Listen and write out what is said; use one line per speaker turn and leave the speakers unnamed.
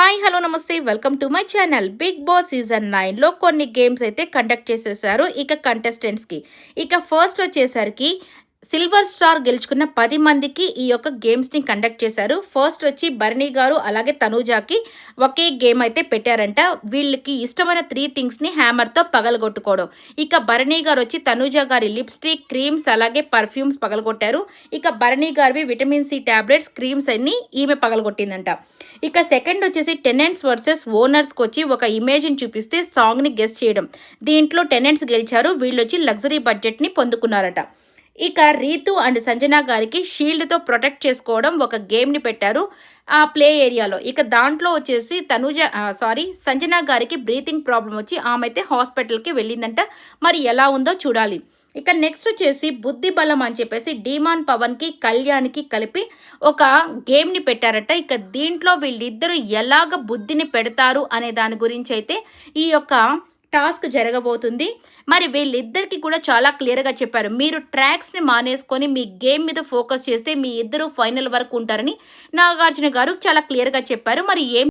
Hi hello నమస్తే. Welcome to my channel. Bigg Boss season నైన్లో కొన్ని గేమ్స్ అయితే కండక్ట్ చేసేసారు ఇక కంటెస్టెంట్స్కి ఇక ఫస్ట్ వచ్చేసరికి సిల్వర్ స్టార్ గెలుచుకున్న పది మందికి ఈ యొక్క గేమ్స్ని కండక్ట్ చేశారు. ఫస్ట్ వచ్చి భరణి గారు అలాగే తనూజాకి ఒకే గేమ్ అయితే పెట్టారంట. వీళ్ళకి ఇష్టమైన త్రీ థింగ్స్ని హ్యామర్తో పగలగొట్టుకోవడం. ఇక భరణి గారు వచ్చి తనూజా గారి లిప్స్టిక్ క్రీమ్స్ అలాగే పర్ఫ్యూమ్స్ పగలగొట్టారు. ఇక భరణి గారివి విటమిన్ సి టాబ్లెట్స్ క్రీమ్స్ అన్నీ ఈమె పగలగొట్టిందంట. ఇక సెకండ్ వచ్చేసి టెనెంట్స్ వర్సెస్ ఓనర్స్కి వచ్చి ఒక ఇమేజ్ని చూపిస్తే సాంగ్ని గెస్ట్ చేయడం. దీంట్లో టెనెంట్స్ గెలిచారు. వీళ్ళు వచ్చి లగ్జరీ బడ్జెట్ని పొందుకున్నారట. ఇక రీతు అండ్ సంజన గారికి షీల్డ్తో ప్రొటెక్ట్ చేసుకోవడం ఒక గేమ్ని పెట్టారు ఆ ప్లే ఏరియాలో. ఇక దాంట్లో వచ్చేసి తనుజ సారీ సంజన గారికి బ్రీతింగ్ ప్రాబ్లం వచ్చి ఆమె అయితే హాస్పిటల్కి వెళ్ళిందంట. మరి ఎలా ఉందో చూడాలి. ఇక నెక్స్ట్ వచ్చేసి బుద్ధి బలం అని చెప్పేసి డీమాన్ పవన్కి కళ్యాణ్కి కలిపి ఒక గేమ్ని పెట్టారట. ఇక దీంట్లో వీళ్ళిద్దరూ ఎలాగ బుద్ధిని పెడతారు అనే దాని గురించి అయితే ఈ యొక్క టాస్క్ జరగబోతుంది. మరి వీళ్ళిద్దరికి కూడా చాలా క్లియర్గా చెప్పారు. మీరు ట్రాక్స్ని మానేసుకొని మీ గేమ్ మీద ఫోకస్ చేస్తే మీ ఇద్దరు ఫైనల్ వరకు ఉంటారని నాగార్జున గారు చాలా క్లియర్గా చెప్పారు. మరి ఏం